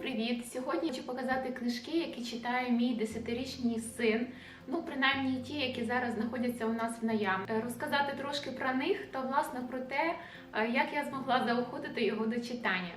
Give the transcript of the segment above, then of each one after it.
привіт! Сьогодні хочу показати книжки, які читає мій десятирічний син. Ну, принаймні ті, які зараз знаходяться у нас в наявні. Е, Розказати трошки про них та власне про те, е, як я змогла заохотити його до читання.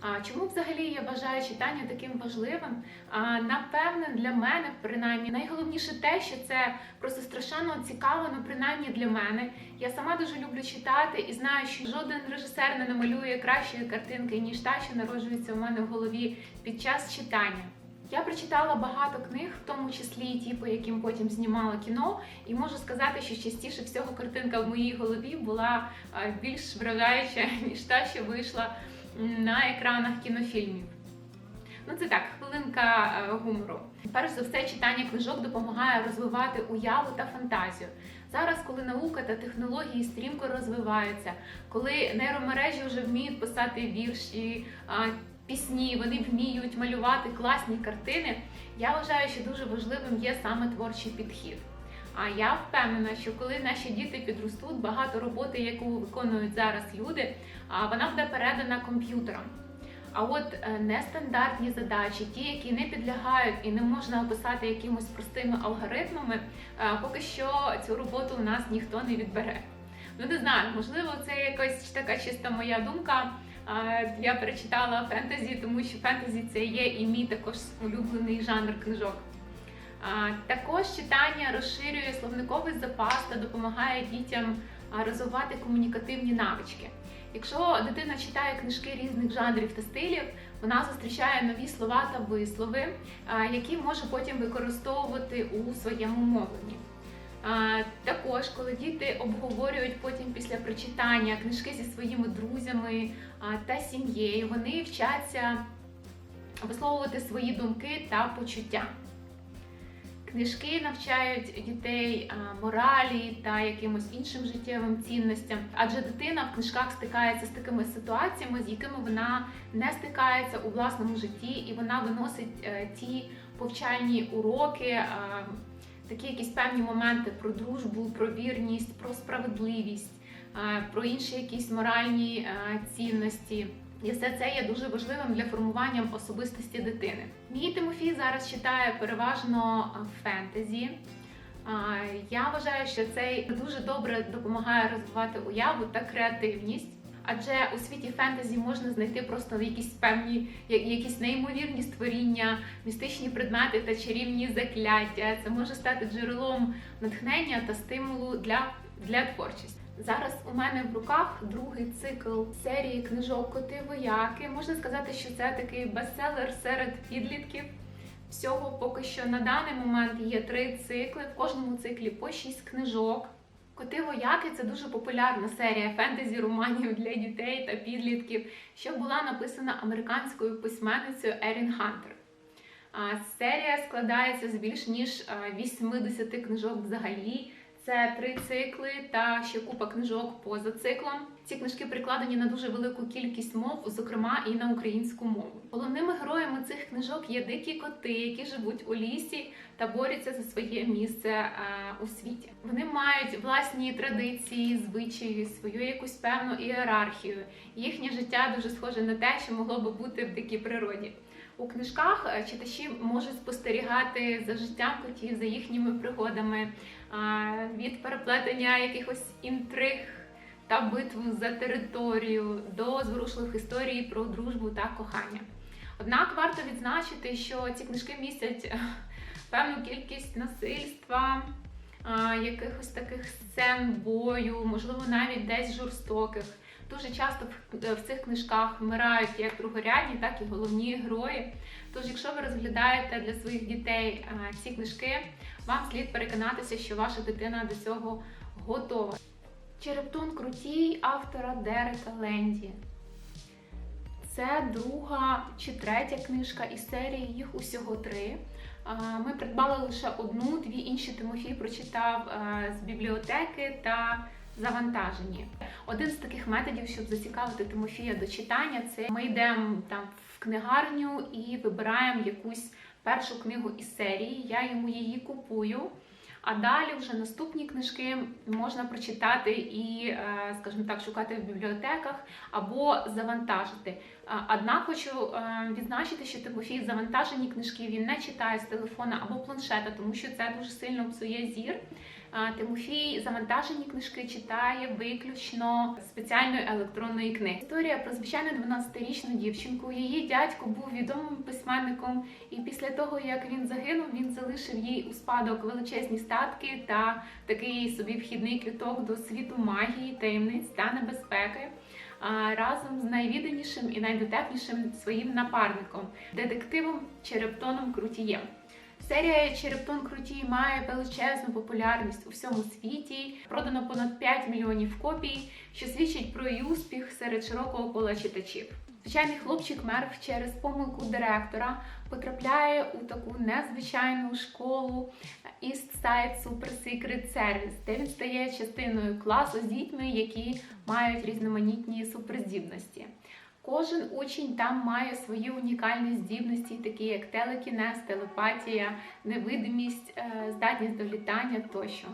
А чому взагалі я вважаю читання таким важливим? А, напевне, для мене, принаймні, найголовніше те, що це просто страшенно цікаво, ну принаймні для мене. Я сама дуже люблю читати і знаю, що жоден режисер не намалює кращої картинки, ніж та, що народжується у мене в голові під час читання. Я прочитала багато книг, в тому числі ті, по яким потім знімала кіно, і можу сказати, що частіше всього картинка в моїй голові була більш вражаюча, ніж та, що вийшла на екранах кінофільмів. Ну, це так, хвилинка е, гумору. Перш за все, читання книжок допомагає розвивати уяву та фантазію. Зараз, коли наука та технології стрімко розвиваються, коли нейромережі вже вміють писати вірші, пісні, вони вміють малювати класні картини. Я вважаю, що дуже важливим є саме творчий підхід. А я впевнена, що коли наші діти підростуть, багато роботи, яку виконують зараз люди, вона буде передана комп'ютерам. А от е, нестандартні задачі, ті, які не підлягають і не можна описати якимось простими алгоритмами, е, поки що цю роботу у нас ніхто не відбере. Ну не знаю, можливо, це якась така чиста моя думка. Е, Я перечитала фентезі, тому що фентезі це є і мій також улюблений жанр книжок. Також читання розширює словниковий запас та допомагає дітям розвивати комунікативні навички. Якщо дитина читає книжки різних жанрів та стилів, вона зустрічає нові слова та вислови, які може потім використовувати у своєму мовленні. Також, коли діти обговорюють потім після прочитання книжки зі своїми друзями та сім'єю, вони вчаться висловлювати свої думки та почуття. Книжки навчають дітей моралі та якимось іншим життєвим цінностям, адже дитина в книжках стикається з такими ситуаціями, з якими вона не стикається у власному житті, і вона виносить е, ті повчальні уроки, е, такі якісь певні моменти про дружбу, про вірність, про справедливість, е, про інші якісь моральні е, цінності. І все це є дуже важливим для формування особистості дитини. Мій Тимофій зараз читає переважно фентезі. Я вважаю, що це дуже добре допомагає розвивати уяву та креативність. Адже у світі фентезі можна знайти просто якісь певні, якісь неймовірні створіння, містичні предмети та чарівні закляття. Це може стати джерелом натхнення та стимулу для, для творчості. Зараз у мене в руках другий цикл серії книжок Коти вояки. Можна сказати, що це такий бестселер серед підлітків. Всього поки що на даний момент є три цикли. В кожному циклі по шість книжок. Коти вояки це дуже популярна серія фентезі романів для дітей та підлітків, що була написана американською письменницею Ерін Хантер. Серія складається з більш ніж 80 книжок взагалі. Це три цикли та ще купа книжок поза циклом. Ці книжки прикладені на дуже велику кількість мов, зокрема і на українську мову. Головними героями цих книжок є дикі коти, які живуть у лісі та борються за своє місце е, у світі. Вони мають власні традиції, звичаї, свою якусь певну ієрархію. Їхнє життя дуже схоже на те, що могло би бути в дикій природі. У книжках е, читачі можуть спостерігати за життям котів, за їхніми пригодами, від переплетення якихось інтриг та битв за територію до зворушливих історій про дружбу та кохання. Однак варто відзначити, що ці книжки містять е, певну кількість насильства, якихось таких сцен бою, можливо, навіть десь жорстоких. Дуже часто в- в цих книжках вмирають як другорядні, так і головні герої. Тож, якщо ви розглядаєте для своїх дітей ці книжки, вам слід переконатися, що ваша дитина до цього готова. Черептун Крутій автора Дерека Ленді. Це друга чи третя книжка із серії, їх усього три. Ми придбали лише одну, дві інші Тимофій прочитав з бібліотеки та завантажені. Один з таких методів, щоб зацікавити Тимофія до читання, це ми йдемо там в книгарню і вибираємо якусь першу книгу із серії. Я йому її купую. А далі вже наступні книжки можна прочитати і, е, скажімо так, шукати в бібліотеках або завантажити. Однак хочу е, відзначити, що Тимофій завантажені книжки він не читає з телефона або планшета, тому що це дуже сильно псує зір. Тимофій завантажені книжки читає виключно спеціальної електронної книги. Історія про звичайну 12-річну дівчинку. Її дядько був відомим письменником, і після того як він загинув, він залишив їй у спадок величезні статки та такий собі вхідний квіток до світу магії, таємниць та небезпеки. Разом з найвідданішим і найдотепнішим своїм напарником, детективом Черептоном Крутієм. Серія Черептон Крутій має величезну популярність у всьому світі. Продано понад 5 мільйонів копій, що свідчить про її успіх серед широкого кола читачів. Звичайний хлопчик Мерв через помилку директора потрапляє у таку незвичайну школу East Side Super Secret Service, де він стає частиною класу з дітьми, які мають різноманітні суперздібності. Кожен учень там має свої унікальні здібності, такі як телекінез, телепатія, невидимість, е, здатність до літання тощо.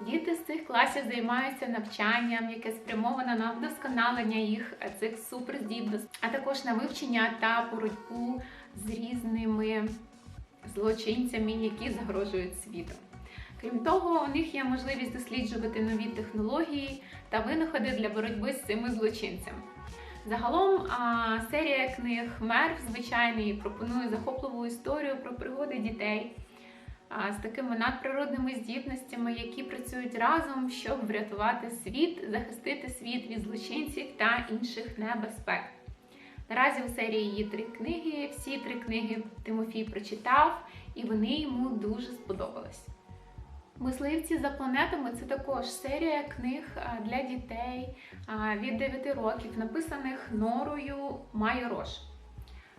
Діти з цих класів займаються навчанням, яке спрямоване на вдосконалення їх е, цих суперздібностей, а також на вивчення та боротьбу з різними злочинцями, які загрожують світу. Крім того, у них є можливість досліджувати нові технології та винаходи для боротьби з цими злочинцями. Загалом серія книг Мерв звичайний пропонує захопливу історію про пригоди дітей з такими надприродними здібностями, які працюють разом, щоб врятувати світ, захистити світ від злочинців та інших небезпек. Наразі у серії є три книги. Всі три книги Тимофій прочитав, і вони йому дуже сподобались. Мисливці за планетами це також серія книг для дітей від 9 років, написаних Норою Майорош.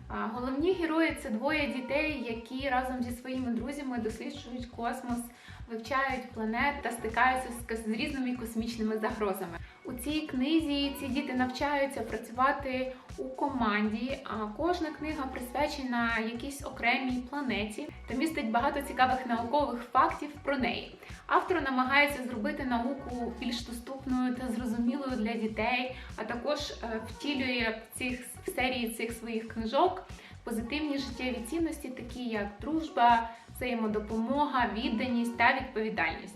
Головні герої це двоє дітей, які разом зі своїми друзями досліджують космос, вивчають планет та стикаються з різними космічними загрозами. У цій книзі ці діти навчаються працювати у команді, а кожна книга присвячена якійсь окремій планеті та містить багато цікавих наукових фактів про неї. Автор намагається зробити науку більш доступною та зрозумілою для дітей, а також е, втілює в цих в серії цих своїх книжок позитивні життєві цінності, такі як дружба, взаємодопомога, відданість та відповідальність.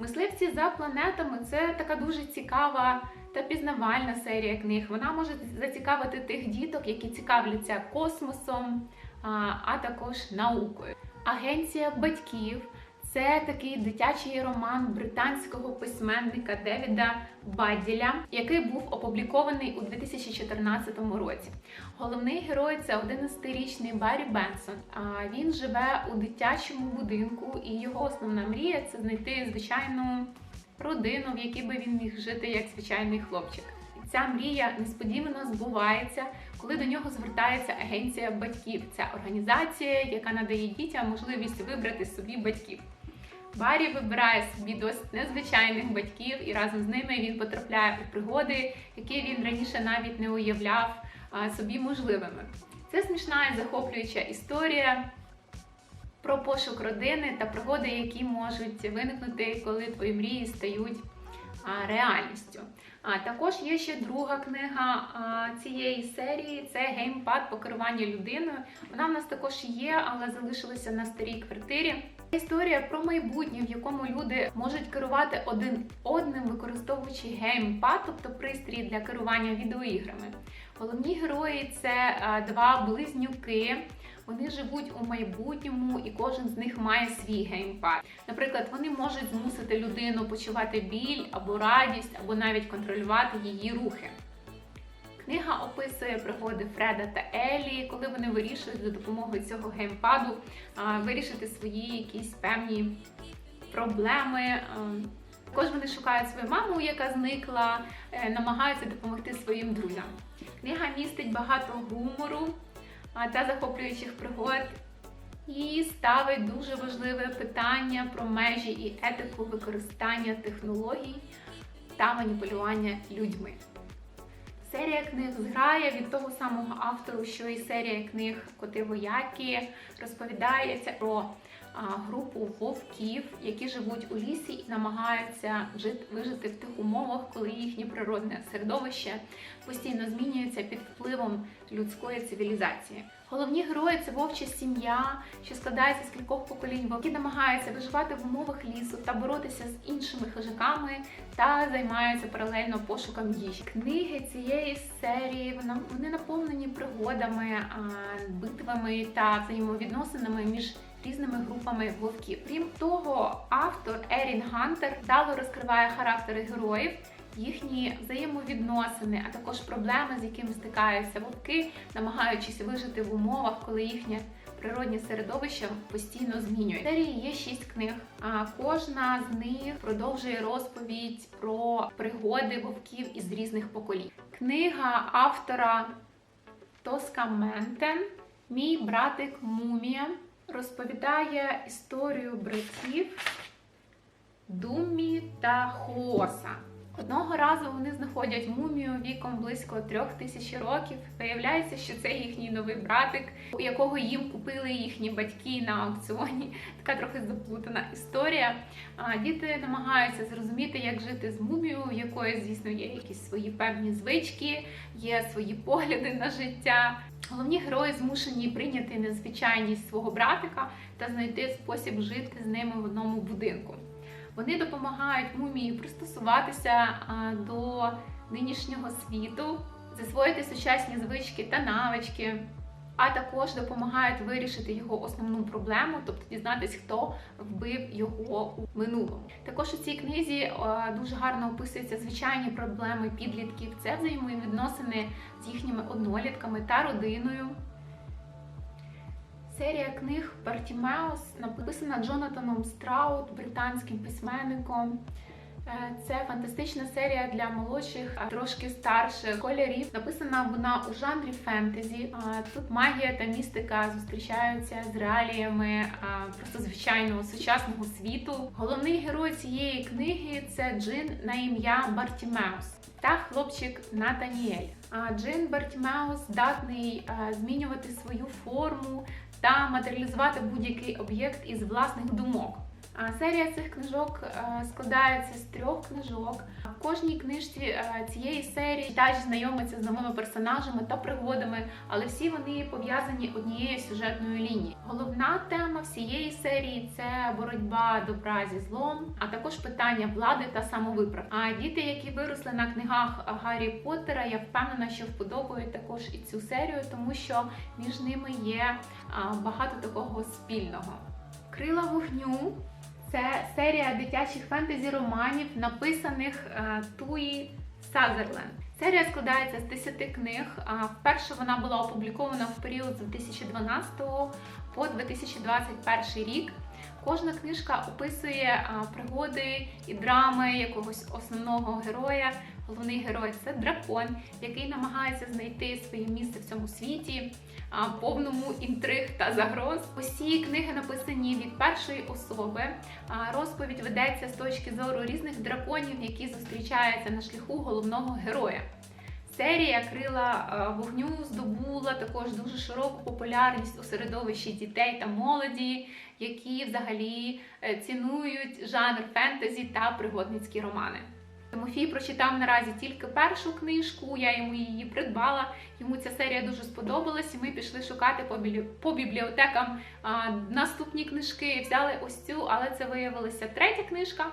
Мисливці за планетами це така дуже цікава та пізнавальна серія книг. Вона може зацікавити тих діток, які цікавляться космосом, а, також наукою. Агенція батьків це такий дитячий роман британського письменника Девіда Бадділя, який був опублікований у 2014 році. Головний герой це 11-річний Баррі Бенсон. Він живе у дитячому будинку, і його основна мрія це знайти звичайну родину, в якій би він міг жити як звичайний хлопчик. Ця мрія несподівано збувається, коли до нього звертається агенція батьків. Це організація, яка надає дітям можливість вибрати собі батьків. Барі вибирає собі досить незвичайних батьків, і разом з ними він потрапляє у пригоди, які він раніше навіть не уявляв собі можливими. Це смішна і захоплююча історія про пошук родини та пригоди, які можуть виникнути, коли твої мрії стають реальністю. А також є ще друга книга а, цієї серії це геймпад по керуванню людиною. Вона в нас також є, але залишилася на старій квартирі. Історія про майбутнє, в якому люди можуть керувати один одним, використовуючи геймпад, тобто пристрій для керування відеоіграми. Головні герої це два близнюки. Вони живуть у майбутньому, і кожен з них має свій геймпад. Наприклад, вони можуть змусити людину почувати біль або радість, або навіть контролювати її рухи. Книга описує пригоди Фреда та Елі, коли вони вирішують за допомогою цього геймпаду вирішити свої якісь певні проблеми. Також вони шукають свою маму, яка зникла, е, намагаються допомогти своїм друзям. Книга містить багато гумору та захоплюючих пригод і ставить дуже важливе питання про межі і етику використання технологій та маніпулювання людьми. Серія книг зграє від того самого автору, що і серія книг Коти вояки розповідається про групу вовків, які живуть у лісі і намагаються жити, вижити в тих умовах, коли їхнє природне середовище постійно змінюється під впливом людської цивілізації. Головні герої це вовча сім'я, що складається з кількох поколінь, які намагаються виживати в умовах лісу та боротися з іншими хижаками та займаються паралельно пошуком їжі. Книги цієї серії вони наповнені пригодами, битвами та взаємовідносинами між різними групами вовків. Крім того, автор Ерін Гантер вдало розкриває характери героїв. Їхні взаємовідносини, а також проблеми, з якими стикаються вовки, намагаючись вижити в умовах, коли їхнє природнє середовище постійно змінює. В серії є шість книг. А кожна з них продовжує розповідь про пригоди вовків із різних поколінь. Книга автора Тоска Ментен, мій братик Мумія, розповідає історію братів Думі та Хуоса. Одного разу вони знаходять мумію віком близько трьох тисяч років. Виявляється, що це їхній новий братик, у якого їм купили їхні батьки на аукціоні. Така трохи заплутана історія. А діти намагаються зрозуміти, як жити з мумією, у якої, звісно, є якісь свої певні звички, є свої погляди на життя. Головні герої змушені прийняти незвичайність свого братика та знайти спосіб жити з ними в одному будинку. Вони допомагають мумії пристосуватися до нинішнього світу, засвоїти сучасні звички та навички, а також допомагають вирішити його основну проблему, тобто дізнатись, хто вбив його у минулому. Також у цій книзі дуже гарно описуються звичайні проблеми підлітків. Це взаємовідносини з їхніми однолітками та родиною. Серія книг Бартімеус написана Джонатаном Страут, британським письменником. Е, Це фантастична серія для молодших, трошки старших школярів. Написана вона у жанрі фентезі. Тут магія та містика зустрічаються з реаліями просто звичайного сучасного світу. Головний герой цієї книги це Джин на ім'я Бартімеус та хлопчик Натаніель. А Джин Бартімеус здатний змінювати свою форму та матеріалізувати будь-який об'єкт із власних думок. Серія цих книжок е, складається з трьох книжок. В кожній книжці е, цієї серії читач знайомиться з новими персонажами та пригодами, але всі вони пов'язані однією сюжетною лінією. Головна тема всієї серії це боротьба добра зі злом, а також питання влади та самовиправ. А діти, які виросли на книгах Гаррі Поттера, я впевнена, що вподобають також і цю серію, тому що між ними є багато такого спільного. Крила вогню це серія дитячих фентезі романів, написаних е, Туї Сазерленд. Серія складається з 10 книг. Вперше вона була опублікована в період з 2012 по 2021 рік. Кожна книжка описує пригоди і драми якогось основного героя. Головний герой це дракон, який намагається знайти своє місце в цьому світі, повному інтриг та загроз. Усі книги написані від першої особи. Розповідь ведеться з точки зору різних драконів, які зустрічаються на шляху головного героя. Серія крила вогню здобула також дуже широку популярність у середовищі дітей та молоді, які взагалі е, цінують жанр фентезі та пригодницькі романи. Тимофій прочитав наразі тільки першу книжку, я йому її придбала. Йому ця серія дуже сподобалась, і ми пішли шукати по, бібліотекам наступні книжки. Взяли ось цю, але це виявилася третя книжка.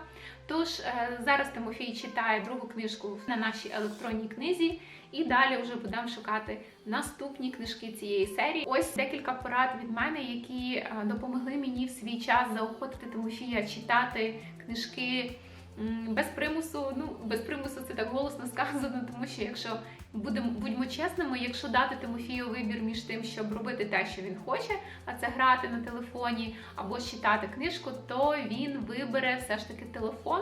Тож е, зараз Тимофій читає другу книжку на нашій електронній книзі, і далі вже будемо шукати наступні книжки цієї серії. Ось декілька порад від мене, які е, допомогли мені в свій час заохотити Тимофія читати книжки. Без примусу, ну без примусу це так голосно сказано, тому що якщо будемо будьмо чесними, якщо дати Тимофію вибір між тим, щоб робити те, що він хоче, а це грати на телефоні або читати книжку, то він вибере все ж таки телефон.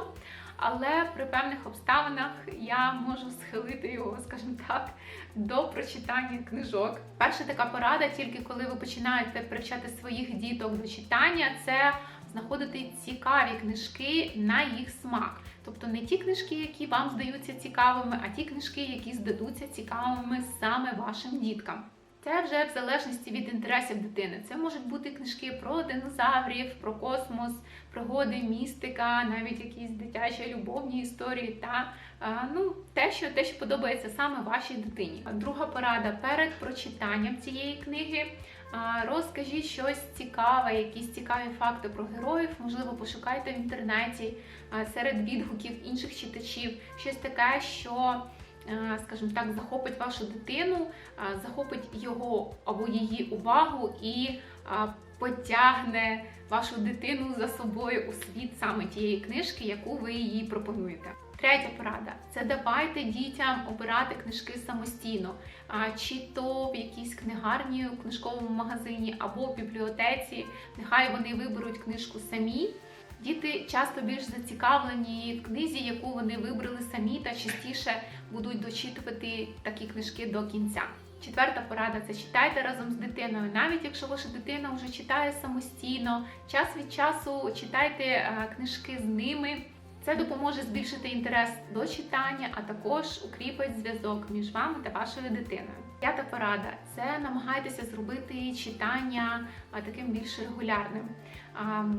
Але при певних обставинах я можу схилити його, скажімо так, до прочитання книжок. Перша така порада, тільки коли ви починаєте привчати своїх діток до читання, це знаходити цікаві книжки на їх смак. Тобто не ті книжки, які вам здаються цікавими, а ті книжки, які здадуться цікавими саме вашим діткам. Це вже в залежності від інтересів дитини. Це можуть бути книжки про динозаврів, про космос, пригоди, містика, навіть якісь дитячі любовні історії та ну, те, що те, що подобається саме вашій дитині. Друга порада перед прочитанням цієї книги. Розкажіть щось цікаве, якісь цікаві факти про героїв. Можливо, пошукайте в інтернеті серед відгуків інших читачів щось таке, що скажімо так, захопить вашу дитину, захопить його або її увагу і потягне вашу дитину за собою у світ саме тієї книжки, яку ви їй пропонуєте. Третя порада це давайте дітям обирати книжки самостійно, чи то в якійсь книгарні у книжковому магазині або в бібліотеці. Нехай вони виберуть книжку самі. Діти часто більш зацікавлені в книзі, яку вони вибрали самі, та частіше будуть дочитувати такі книжки до кінця. Четверта порада це читайте разом з дитиною. Навіть якщо ваша дитина вже читає самостійно, час від часу читайте е, книжки з ними. Це допоможе збільшити інтерес до читання, а також укріпить зв'язок між вами та вашою дитиною. П'ята порада це намагайтеся зробити читання таким більш регулярним.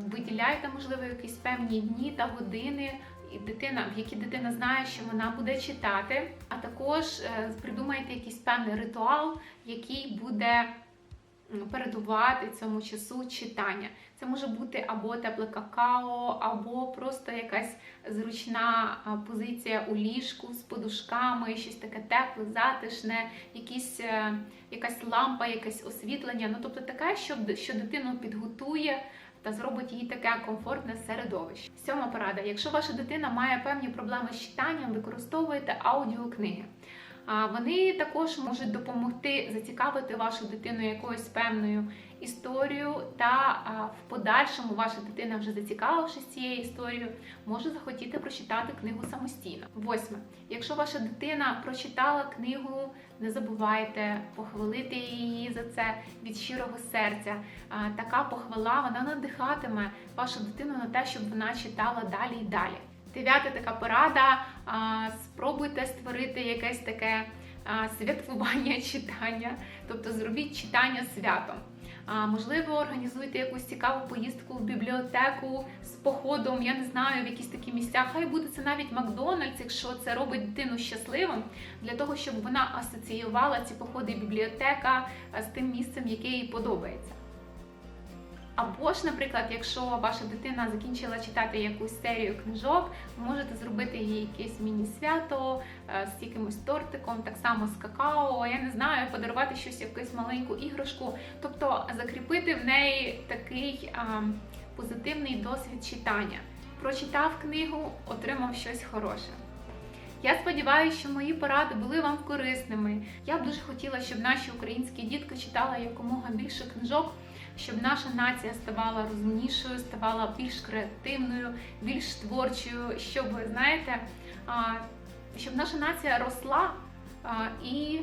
Виділяйте, можливо, якісь певні дні та години, і дитина, в які дитина знає, що вона буде читати, а також е, придумайте якийсь певний ритуал, який буде передувати цьому часу читання. Це може бути або тепле какао, або просто якась зручна позиція у ліжку з подушками, щось таке тепле, затишне, якісь, е, якась лампа, якесь освітлення. Ну тобто таке, що, що дитину підготує. Та зробить їй таке комфортне середовище. Сьома порада: якщо ваша дитина має певні проблеми з читанням, використовуйте аудіокниги. Вони також можуть допомогти зацікавити вашу дитину якоюсь певною історією, та в подальшому ваша дитина, вже зацікавившись цією історією, може захотіти прочитати книгу самостійно. Восьме, якщо ваша дитина прочитала книгу, не забувайте похвалити її за це від щирого серця. Така похвала вона надихатиме вашу дитину на те, щоб вона читала далі і далі. Дев'ята така порада. Спробуйте створити якесь таке святкування читання, тобто зробіть читання святом. Можливо, організуйте якусь цікаву поїздку в бібліотеку з походом, я не знаю, в якісь такі місця. Хай буде це навіть Макдональдс, якщо це робить дитину щасливим, для того, щоб вона асоціювала ці походи бібліотека з тим місцем, яке їй подобається. Або ж, наприклад, якщо ваша дитина закінчила читати якусь серію книжок, ви можете зробити їй якесь міні-свято е, з якимось тортиком, так само з какао, я не знаю, подарувати щось, якусь маленьку іграшку, тобто закріпити в неї такий а, позитивний досвід читання. Прочитав книгу, отримав щось хороше. Я сподіваюся, що мої поради були вам корисними. Я б дуже хотіла, щоб наші українські дітки читали якомога більше книжок, щоб наша нація ставала розумнішою, ставала більш креативною, більш творчою, щоб знаєте, щоб наша нація росла і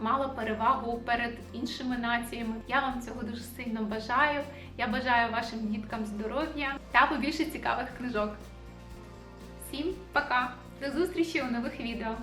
мала перевагу перед іншими націями. Я вам цього дуже сильно бажаю. Я бажаю вашим діткам здоров'я та побільше цікавих книжок. Всім пока! До зустрічі у нових відео!